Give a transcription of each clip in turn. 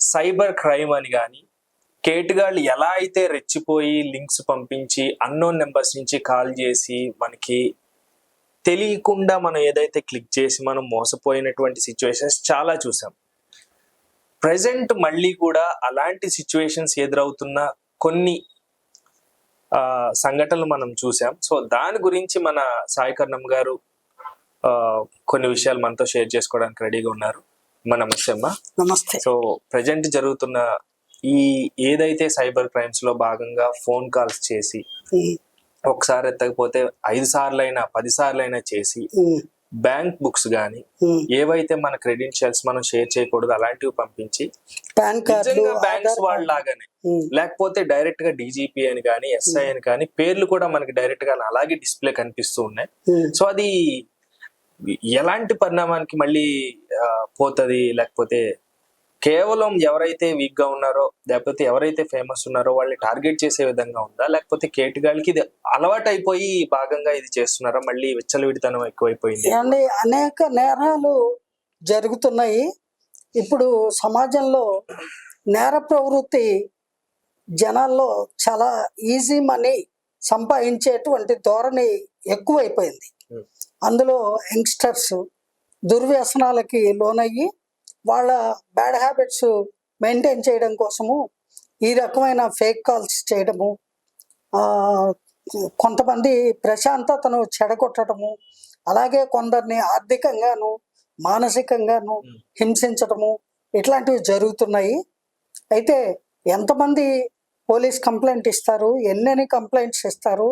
Cyber crime అని కానీ కేటుగాళ్ళు ఎలా అయితే రెచ్చిపోయి లింక్స్ పంపించి అన్నోన్ నెంబర్స్ నుంచి కాల్ చేసి మనకి తెలియకుండా మనం ఏదైతే క్లిక్ చేసి మనం మోసపోయినటువంటి సిచ్యువేషన్స్ చాలా చూసాం. ప్రజెంట్ మళ్ళీ కూడా అలాంటి సిచ్యువేషన్స్ ఎదురవుతున్న కొన్ని సంఘటనలు మనం చూసాం. సో దాని గురించి మన సాయి కర్ణం గారు కొన్ని విషయాలు మనతో షేర్ చేసుకోవడానికి రెడీగా ఉన్నారు. మన నమస్తే అమ్మా. నమస్తే. సో ప్రజెంట్ జరుగుతున్న ఈ ఏదైతే సైబర్ క్రైమ్స్లో భాగంగా ఫోన్ కాల్స్ చేసి ఒకసారి ఎత్తకపోతే ఐదు సార్లు అయినా పది సార్లు అయినా చేసి బ్యాంక్ బుక్స్ కానీ ఉమ్. ఏవైతే మన క్రెడెన్షియల్స్ మనం షేర్ చేయకూడదు అలాంటివి పంపించి బ్యాంక్స్ వాళ్ళ లాగానే లేకపోతే డైరెక్ట్గా డీజీపీ అని కానీ ఎస్ఐ అని కానీ పేర్లు కూడా మనకి డైరెక్ట్గా అలాగే డిస్ప్లే కనిపిస్తూ ఉన్నాయి. సో అది ఎలాంటి పరిణామానికి మళ్ళీ పోతుంది పోతది? లేకపోతే కేవలం ఎవరైతే వీక్గా ఉన్నారో లేకపోతే ఎవరైతే ఫేమస్ ఉన్నారో వాళ్ళని టార్గెట్ చేసే విధంగా ఉందా? లేకపోతే కేటగాళ్ళకి ఇది అలవాటు అయిపోయి భాగంగా ఇది చేస్తున్నారా? మళ్ళీ విచ్చలవిడితనం ఎక్కువైపోయింది. అండి అనేక నేరాలు జరుగుతున్నాయి. ఇప్పుడు సమాజంలో నేర ప్రవృత్తి జనాల్లో చాలా ఈజీ మనీ సంపాదించేటువంటి ధోరణి ఎక్కువైపోయింది. అందులో యంగ్స్టర్స్ దుర్వ్యసనాలకి లోనయ్యి వాళ్ళ బ్యాడ్ హ్యాబిట్స్ మెయింటైన్ చేయడం కోసము ఈ రకమైన ఫేక్ కాల్స్ చేయడము కొంతమంది ప్రశాంతతను చెడగొట్టడము అలాగే కొందరిని ఆర్థికంగాను మానసికంగాను. హింసించడము ఇట్లాంటివి జరుగుతున్నాయి అయితే ఎంతమంది పోలీస్ కంప్లైంట్ ఇస్తారు ఎన్నెన్ని కంప్లైంట్స్ ఇస్తారు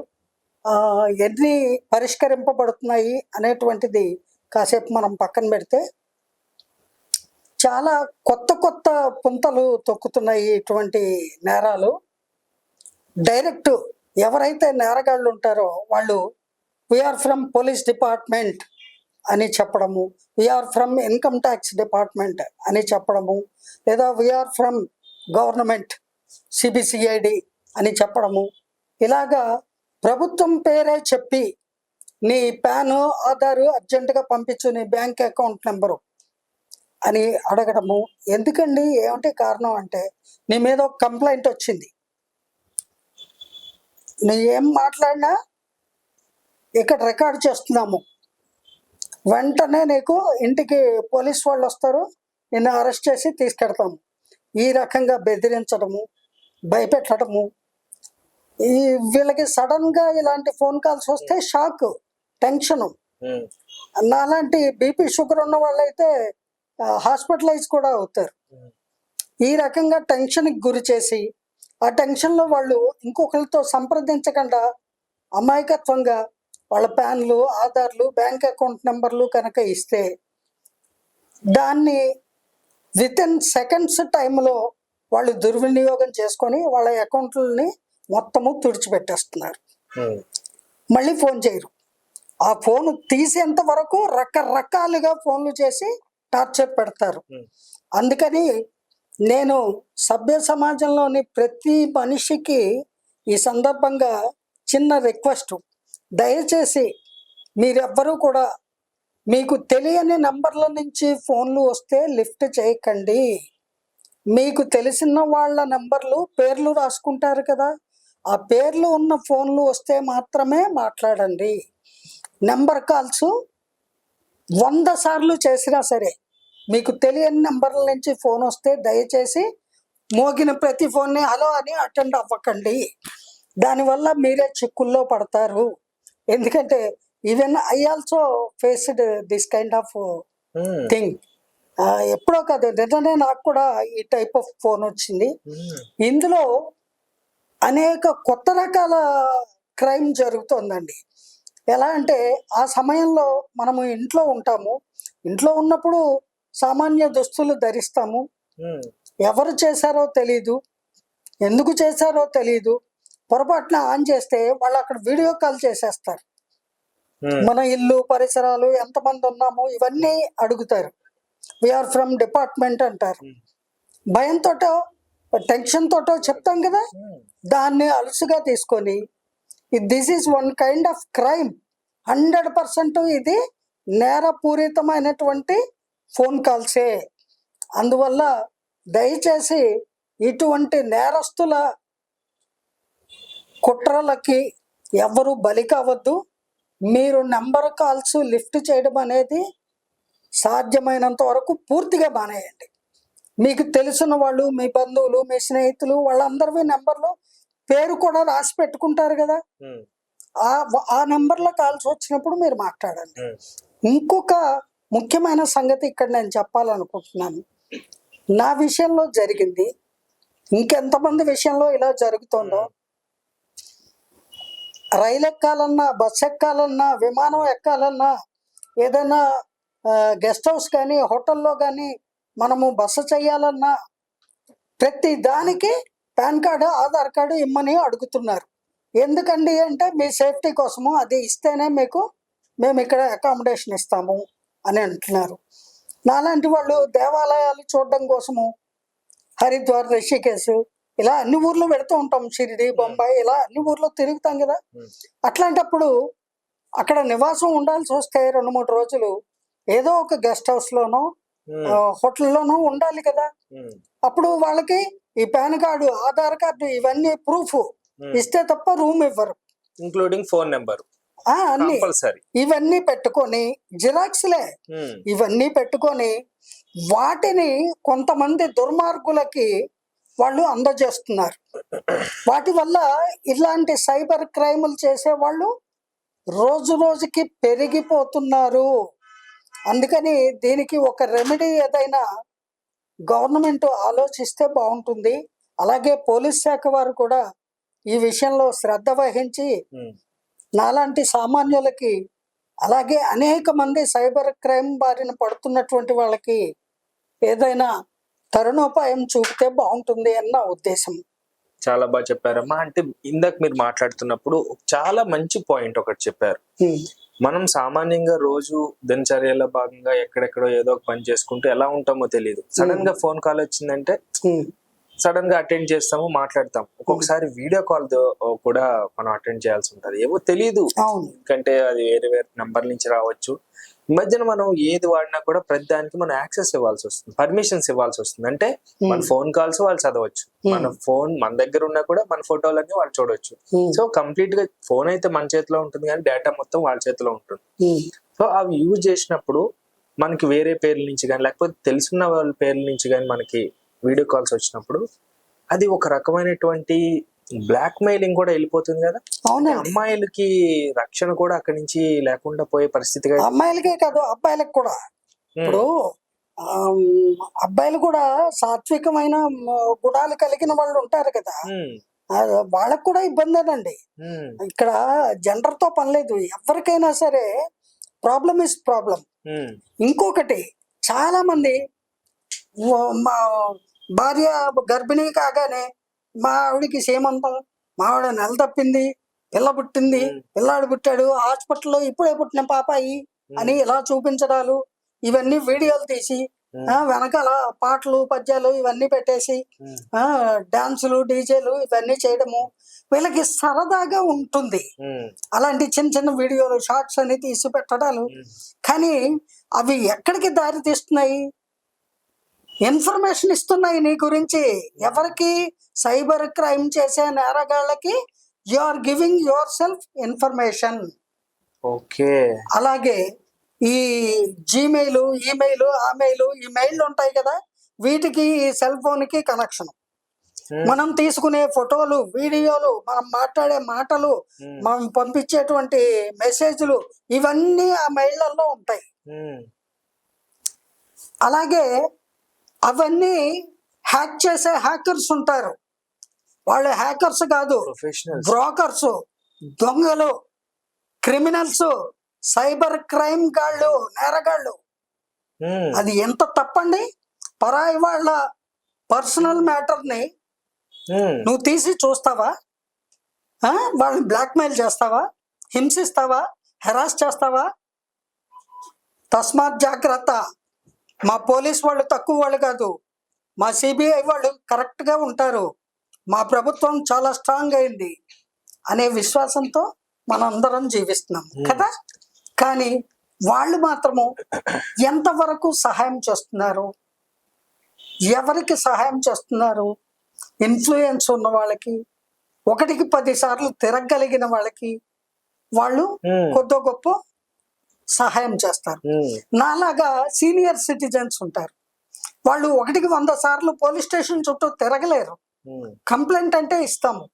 ఎన్ని పరిష్కరింపబడుతున్నాయి అనేటువంటిది కాసేపు మనం పక్కన పెడితే చాలా కొత్త కొత్త పుంతలు తొక్కుతున్నాయి ఇటువంటి నేరాలు. డైరెక్ట్ ఎవరైతే నేరగాళ్ళు ఉంటారో వాళ్ళు వీఆర్ ఫ్రమ్ పోలీస్ డిపార్ట్మెంట్ అని చెప్పడము we're from income tax department అని చెప్పడము లేదా వీఆర్ ఫ్రమ్ గవర్నమెంట్ సిబిసిఐడి అని చెప్పడము. ఇలాగా ప్రభుత్వం పేరే చెప్పి నీ ప్యాను ఆధారు అర్జెంటుగా పంపించు నీ బ్యాంక్ అకౌంట్ నెంబరు అని అడగడము ఎందుకండి? ఏమిటి కారణం అంటే నీ మీద ఒక కంప్లైంట్ వచ్చింది. నువ్వు ఏం మాట్లాడినా ఇక్కడ రికార్డ్ చేస్తున్నాము. వెంటనే నీకు ఇంటికి పోలీస్ వాళ్ళు వస్తారు నిన్ను అరెస్ట్ చేసి తీసుకెడతాము ఈ రకంగా బెదిరించడము భయపెట్టడము ఈ వీళ్ళకి సడన్గా ఇలాంటి ఫోన్ కాల్స్ వస్తే షాక్ టెన్షన్. ఉమ్, నాలాంటి బీపీ షుగర్ ఉన్న వాళ్ళైతే హాస్పిటలైజ్ కూడా అవుతారు. ఉమ్, ఈ రకంగా టెన్షన్కి గురి చేసి ఆ టెన్షన్లో వాళ్ళు ఇంకొకరితో సంప్రదించకుండా అమాయకత్వంగా వాళ్ళ ప్యాన్లు ఆధార్లు బ్యాంక్ అకౌంట్ నెంబర్లు కనుక ఇస్తే దాన్ని విత్ ఇన్ సెకండ్స్ టైంలో వాళ్ళు దుర్వినియోగం చేసుకొని వాళ్ళ అకౌంట్లని మొత్తము తుడిచిపెట్టేస్తున్నారు. మళ్ళీ ఫోన్ చేయరు. ఆ ఫోన్ తీసేంత వరకు రకరకాలుగా ఫోన్లు చేసి టార్చర్ పెడతారు. అందుకని నేను సభ్య సమాజంలోని ప్రతి మనిషికి ఈ సందర్భంగా చిన్న రిక్వెస్ట్. దయచేసి మీరెవ్వరూ కూడా మీకు తెలియని నంబర్ల నుంచి ఫోన్లు వస్తే లిఫ్ట్ చేయకండి. మీకు తెలిసిన వాళ్ళ నంబర్లు పేర్లు రాసుకుంటారు కదా. ఆ పేర్లు ఉన్న ఫోన్లు వస్తే మాత్రమే మాట్లాడండి. నెంబర్ కాల్స్ వంద సార్లు చేసినా సరే మీకు తెలియని నెంబర్ల నుంచి ఫోన్ వస్తే దయచేసి మోగిన ప్రతి ఫోన్ని హలో అని అటెండ్ అవ్వకండి. దానివల్ల మీరే చిక్కుల్లో పడతారు. ఎందుకంటే even I also faced this kind of um, thing. ఎప్పుడో కాదు నిన్ననే నాకు కూడా ఈ టైప్ ఆఫ్ ఫోన్ వచ్చింది. ఉమ్, ఇందులో అనేక కొత్త రకాల క్రైమ్ జరుగుతోందండి. ఎలా అంటే ఆ సమయంలో మనము ఇంట్లో ఉంటాము. ఇంట్లో ఉన్నప్పుడు సామాన్య దుస్తులు ధరిస్తాము. ఎవరు చేశారో తెలీదు. ఎందుకు చేశారో తెలీదు. పొరపాటున ఆన్ చేస్తే వాళ్ళు అక్కడ వీడియో కాల్ చేసేస్తారు. మన ఇల్లు పరిసరాలు ఎంతమంది ఉన్నాము ఇవన్నీ అడుగుతారు. వీఆర్ ఫ్రమ్ డిపార్ట్మెంట్ అంటారు. ఉమ్, భయంతోటో టెన్షన్ తోటో చెప్తాం కదా? దాన్ని అలుసుగా తీసుకొని this is one kind of crime hundred percent ఇది నేరపూరితమైనటువంటి ఫోన్ కాల్సే అందువల్ల దయచేసి ఇటువంటి నేరస్తుల కుట్రలకి ఎవరు బలి కావద్దు. మీరు నెంబర్ కాల్స్ లిఫ్ట్ చేయడం అనేది సాధ్యమైనంత వరకు పూర్తిగా మానేయండి. మీకు తెలిసిన వాళ్ళు మీ బంధువులు మీ స్నేహితులు వాళ్ళందరివి నెంబర్లు పేరు కూడా రాసి పెట్టుకుంటారు కదా. ఆ ఆ నెంబర్లో కాల్స్ వచ్చినప్పుడు మీరు మాట్లాడండి. ఇంకొక ముఖ్యమైన సంగతి ఇక్కడ నేను చెప్పాలనుకుంటున్నాను. నా విషయంలో జరిగింది. ఇంకెంతమంది విషయంలో ఇలా జరుగుతుందో. రైలు ఎక్కాలన్నా బస్ ఎక్కాలన్నా విమానం ఎక్కాలన్నా ఏదైనా గెస్ట్ హౌస్ కానీ హోటల్లో కానీ మనము బస చేయాలన్నా ప్రతి దానికి పాన్ కార్డు ఆధార్ కార్డు ఇమ్మని అడుగుతున్నారు. ఎందుకండి అంటే మీ సేఫ్టీ కోసము అది ఇస్తేనే మీకు మేము ఇక్కడ అకామిడేషన్ ఇస్తాము అని అంటున్నారు. నాలాంటి వాళ్ళు దేవాలయాలు చూడడం కోసము హరిద్వార్ రిషికేశ్ ఇలా అన్ని ఊర్లు పెడుతూ ఉంటాం. షిరిడి బొంబాయి ఇలా అన్ని ఊర్లో తిరుగుతాం కదా. Hmm. అట్లాంటప్పుడు అక్కడ నివాసం ఉండాల్సి వస్తే రెండు మూడు రోజులు ఏదో ఒక గెస్ట్ హౌస్ లోనో ఉమ్, ఆ, హోటల్లోనో ఉండాలి కదా. అప్పుడు వాళ్ళకి ఈ పాన్ కార్డు ఆధార్ కార్డు ఇవన్నీ ప్రూఫ్. ఇస్తే తప్ప రూమ్ ఇవ్వరు. ఇంక్లూడింగ్ ఫోన్ నెంబర్ ఆ, అన్ని. ఇవన్నీ పెట్టుకొని జిరాక్స్లే. ఇవన్నీ పెట్టుకొని వాటిని కొంతమంది దుర్మార్గులకి వాళ్ళు అందజేస్తున్నారు. వాటి వల్ల ఇలాంటి సైబర్ క్రైములు చేసే వాళ్ళు రోజు రోజుకి పెరిగిపోతున్నారు. అందుకని దీనికి ఒక రెమెడీ ఏదైనా గవర్నమెంట్ ఆలోచిస్తే బాగుంటుంది. అలాగే పోలీస్ శాఖ వారు కూడా ఈ విషయంలో శ్రద్ధ వహించి నాలాంటి సామాన్యులకి అలాగే అనేక మంది సైబర్ క్రైమ్ బారిన పడుతున్నటువంటి వాళ్ళకి ఏదైనా తరుణోపాయం చూపితే బాగుంటుంది అన్న ఉద్దేశం. చాలా బాగా చెప్పారమ్మా. అంటే ఇందాక మీరు మాట్లాడుతున్నప్పుడు చాలా మంచి పాయింట్ ఒకటి చెప్పారు. మనం సామాన్యంగా రోజు దినచర్యలో భాగంగా ఎక్కడెక్కడో ఏదో ఒక పని చేసుకుంటూ ఎలా ఉంటామో తెలియదు సడన్గా ఫోన్ కాల్ వచ్చిందంటే సడన్గా అటెండ్ చేస్తాము మాట్లాడతాం. ఒక్కొక్కసారి వీడియో కాల్ కూడా మనం అటెండ్ చేయాల్సి ఉంటది. ఏమో తెలియదు ఎందుకంటే అది వేరే వేరే నంబర్ నుంచి రావచ్చు. ఈ మధ్యన మనం ఏది వాడినా కూడా ప్రతి దానికి మనం యాక్సెస్ ఇవ్వాల్సి వస్తుంది. పర్మిషన్స్ ఇవ్వాల్సి వస్తుంది. అంటే మన ఫోన్ కాల్స్ వాళ్ళు చదవచ్చు. మన ఫోన్ మన దగ్గర ఉన్నా కూడా మన ఫోటోలన్నీ వాళ్ళు చూడొచ్చు. ఉమ్, సో కంప్లీట్గా ఫోన్ అయితే మన చేతిలో ఉంటుంది కానీ డేటా మొత్తం వాళ్ళ చేతిలో ఉంటుంది. సో అవి యూజ్ చేసినప్పుడు మనకి వేరే పేర్ల నుంచి కానీ లేకపోతే తెలుసున్న వాళ్ళ పేర్ల నుంచి కానీ మనకి వీడియో కాల్స్ వచ్చినప్పుడు అది ఒక రకమైనటువంటి బ్లాక్ మెయిలింగ్ కూడా వెళ్ళిపోతుంది కదా? అవునండి అమ్మాయిలకి రక్షణ కూడా అక్కడి నుంచి లేకుండా పోయే పరిస్థితిగా అమ్మాయిలకే కాదు అబ్బాయిలకు కూడా. ఇప్పుడు అబ్బాయిలు కూడా సాత్వికమైన గుణాలు కలిగిన వాళ్ళు ఉంటారు కదా. వాళ్ళకు కూడా ఇబ్బందేనండి ఉమ్, ఇక్కడ జెండర్తో పని లేదు. ఎవరికైనా సరే ప్రాబ్లం ఇస్ ప్రాబ్లం ఇంకొకటి చాలా మంది భార్య గర్భిణీ కాగానే మా ఆవిడికి సీమంతం మా ఆవిడ నెల తప్పింది పిల్ల పుట్టింది. పిల్లాడు పుట్టాడు హాస్పిటల్లో ఇప్పుడే పుట్టిన పాపాయి అని ఇలా చూపించడాలు. ఇవన్నీ వీడియోలు తీసి వెనకాల పాటలు పద్యాలు ఇవన్నీ పెట్టేసి డాన్సులు డీజేలు ఇవన్నీ చేయడము వీళ్ళకి సరదాగా ఉంటుంది. అలాంటి చిన్న చిన్న వీడియోలు షార్ట్స్ అని తీసి పెట్టడాలు. కానీ అవి ఎక్కడికి దారి తీస్తున్నాయి? ఇన్ఫర్మేషన్ ఇస్తున్నాయి నీ గురించి. ఎవరికి సైబర్ క్రైమ్ చేసే నేరగాళ్ళకి you are giving yourself information. Okay. అలాగే ఈ జీమెయిల్ ఈమెయిల్ ఆ మెయిల్ ఈ మెయిల్ ఉంటాయి కదా వీటికి ఈ సెల్ ఫోన్కి కనెక్షన్ మనం తీసుకునే ఫోటోలు వీడియోలు మనం మాట్లాడే మాటలు మనం పంపించేటువంటి మెసేజ్లు ఇవన్నీ ఆ మెయిళ్ళలో ఉంటాయి. అలాగే అవన్నీ హ్యాక్ చేసే హ్యాకర్స్ ఉంటారు. వాళ్ళు హ్యాకర్స్ కాదు బ్రోకర్స్ దొంగలు క్రిమినల్స్ సైబర్ క్రైమ్ గాళ్ళు నేరగాళ్ళు. ఉమ్, అది ఎంత తప్పండి? పరాయి వాళ్ళ పర్సనల్ మ్యాటర్ని ఉమ్, నువ్వు తీసి చూస్తావా? వాళ్ళని బ్లాక్మెయిల్ చేస్తావా? హింసిస్తావా? హెరాస్ చేస్తావా? తస్మాత్ జాగ్రత్త. మా పోలీస్ వాళ్ళు తక్కువ వాళ్ళు కాదు. మా సిబిఐ వాళ్ళు కరెక్ట్గా ఉంటారు. మా ప్రభుత్వం చాలా స్ట్రాంగ్ అయింది అనే విశ్వాసంతో మనందరం జీవిస్తున్నాం. కదా? కానీ వాళ్ళు మాత్రము ఎంతవరకు సహాయం చేస్తున్నారు? ఎవరికి సహాయం చేస్తున్నారు? ఇన్ఫ్లుయెన్స్ ఉన్న వాళ్ళకి ఒకటికి పది సార్లు తిరగలిగిన వాళ్ళకి వాళ్ళు కొద్ది గొప్ప సహాయం చేస్తారు. నాలాగా సీనియర్ సిటిజన్స్ ఉంటారు. వాళ్ళు ఒకటికి వంద సార్లు పోలీస్ స్టేషన్ చుట్టూ తిరగలేరు. కంప్లైంట్ అంటే ఇస్తాము.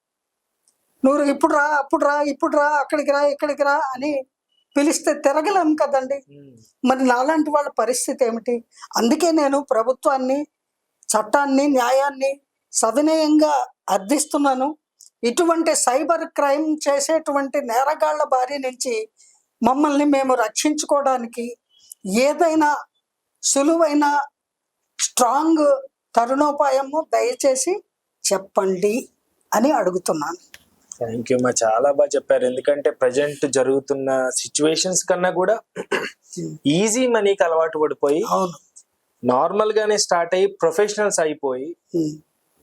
నువ్వు ఇప్పుడు రా అప్పుడు రా ఇప్పుడు రా అక్కడికి రా ఇక్కడికి రా అని పిలిస్తే తిరగలేము కదండి. మరి నాలాంటి వాళ్ళ పరిస్థితి ఏమిటి? అందుకే నేను ప్రభుత్వాన్ని చట్టాన్ని న్యాయాన్ని సవినయంగా అర్థిస్తున్నాను. ఇటువంటి సైబర్ క్రైమ్ చేసేటువంటి నేరగాళ్ళ బారి నుంచి మమ్మల్ని మేము రక్షించుకోవడానికి ఏదైనా సులువైన స్ట్రాంగ్ తరుణోపాయము దయచేసి చెప్పండి అని అడుగుతున్నాను. థ్యాంక్ యూ మా చాలా బాగా చెప్పారు. ఎందుకంటే ప్రజెంట్ జరుగుతున్న సిచ్యువేషన్స్ కన్నా కూడా ఈజీ మనీకి అలవాటు పడిపోయి అవును. నార్మల్ గానే స్టార్ట్ అయ్యి ప్రొఫెషనల్స్ అయిపోయి ఉమ్.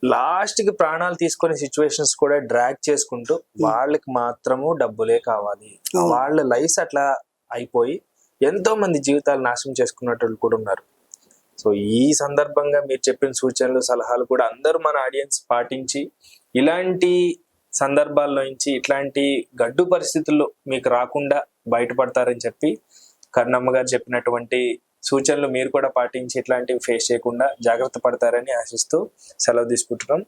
లాస్ట్కి ప్రాణాలు తీసుకునే సిచ్యువేషన్స్ కూడా డ్రాగ్ చేసుకుంటూ వాళ్ళకి మాత్రము డబ్బులే కావాలి. అవును. వాళ్ళ లైఫ్ అట్లా అయిపోయి ఎంతో మంది జీవితాలు నాశనం చేసుకున్నట్లు కూడా ఉన్నారు. సో ఈ సందర్భంగా మీరు చెప్పిన సూచనలు సలహాలు కూడా అందరూ మన ఆడియన్స్ పాటించి ఇలాంటి సందర్భాల్లో నుంచి ఇట్లాంటి గడ్డు పరిస్థితుల్లో మీకు రాకుండా బయటపడతారని చెప్పి కర్ణమ్మ గారు చెప్పినటువంటి సూచనలు మీరు కూడా పాటించి ఇట్లాంటివి ఫేస్ చేయకుండా జాగ్రత్త పడతారని ఆశిస్తూ సెలవు తీసుకుంటున్నాం.